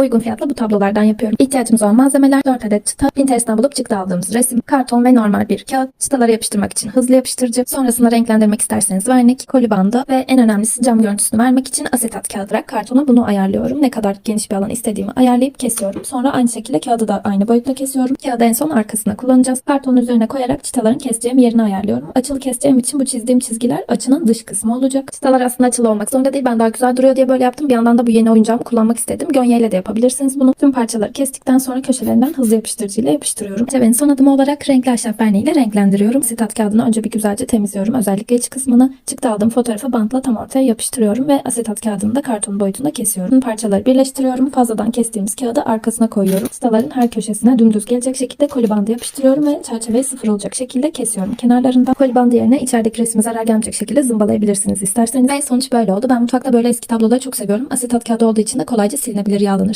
Uygun fiyatla bu tablolardan yapıyorum. İhtiyacımız olan malzemeler 4 adet çıta, Pinterest'ten bulup çıktı aldığımız resim, karton ve normal bir kağıt, çıtalara yapıştırmak için hızlı yapıştırıcı, sonrasında renklendirmek isterseniz vernik, koli bandı ve en önemlisi cam görüntüsünü vermek için asetat kağıdı olarak kartona bunu ayarlıyorum. Ne kadar geniş bir alan istediğimi ayarlayıp kesiyorum. Sonra aynı şekilde kağıdı da aynı boyutta kesiyorum. Kağıdı en son arkasına kullanacağız. Kartonun üzerine koyarak çıtaların keseceğim yerini ayarlıyorum. Açılı keseceğim için bu çizdiğim çizgiler açının dış kısmı olacak. Çıtalar aslında açılı olmak zorunda değil. Ben daha güzel duruyor diye böyle yaptım. Bir yandan da bu yeni oyuncağımı kullanmak istedim. Gönyeyle de yapabilirsiniz bunu. Tüm parçaları kestikten sonra köşelerinden hızlı yapıştırıcıyla yapıştırıyorum. Çerçevenin son adımı olarak renkli ahşap verniğiyle renklendiriyorum. Asetat kağıdını önce bir güzelce temizliyorum. Özellikle iç kısmını. Çıktı aldığım fotoğrafı bantla tam ortaya yapıştırıyorum ve asetat kağıdını da karton boyutunda kesiyorum. Parçaları birleştiriyorum. Fazladan kestiğimiz kağıdı arkasına koyuyorum. Çıtaların her köşesine dümdüz gelecek şekilde koli bandı yapıştırıyorum ve çerçeveyi sıfır olacak şekilde kesiyorum. Kenarlarından koli bandı yerine içerideki resme zarar gelmeyecek şekilde zımbalayabilirsiniz isterseniz. Ve sonuç böyle oldu. Ben mutfakta böyle eski tabloları çok seviyorum. Asetat kağıdı olduğu için de kolayca silinebilir yağlanırsa.